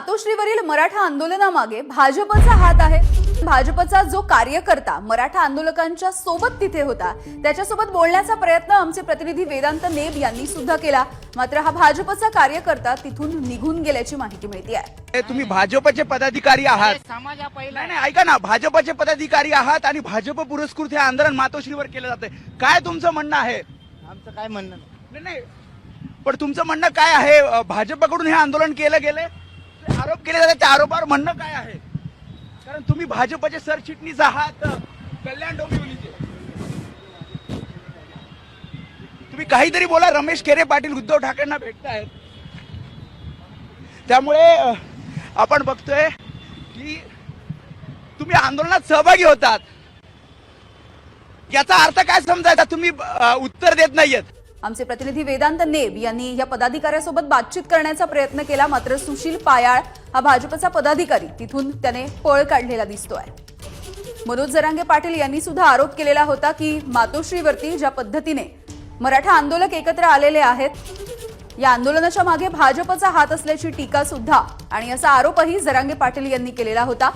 मातोश्रीवरील मराठा आंदोलनामागे भाजपचा हात आहे. भाजपचा जो कार्यकर्ता मराठा आंदोलकांच्या सोबत तिथे होता त्याच्यासोबत बोलण्याचा प्रयत्न आमचे प्रतिनिधी वेदांत नेब यांनी सुद्धा केला. मात्र हा भाजपचा कार्यकर्ता तिथून निघून गेल्याची माहिती मिळते आहे तुम्ही भाजपचे पदाधिकारी आहात. नाही नाही ऐका ना. भाजपचे पदाधिकारी आहात आणि भाजप पुरस्कृत हे आंदोलन मातोश्रीवर केलं जाते काय तुमचं म्हणणं आहे? आमचं काय म्हणणं नाही. पण तुमचं म्हणणं काय आहे? भाजपकडून हे आंदोलन केलं गेले आरोप केले जातात त्या आरोपावर म्हणणं काय आहे? कारण तुम्ही भाजपचे सरचिटणीस आहात कल्याण डोंबिवलीचे. तुम्ही काहीतरी बोला रमेश केरे पाटील उद्धव ठाकरेंना भेटतायत. त्यामुळे आपण बघतोय की तुम्ही आंदोलनात सहभागी होतात. याचा अर्थ काय समजायचा? तुम्ही उत्तर देत नाहीयेत. आमचे प्रतिनिधी वेदांत नेब यांनी या पदाधिकाऱ्यासोबत बातचीत करण्याचा प्रयत्न केला मात्र सुशील पायाळ हा भाजपचा पदाधिकारी. तिथून त्याने पळ काढलेला दिसतोय. मनोज जरांगे पाटील यांनी सुद्धा आरोप केलेला होता की मातोश्रीवरती ज्या पद्धतीने मराठा आंदोलक एकत्र आलेले आहेत या आंदोलनाच्या मागे भाजपचा हात असल्याची टीका सुद्धा आणि असा आरोपही जरांगे पाटील यांनी केलेला होता.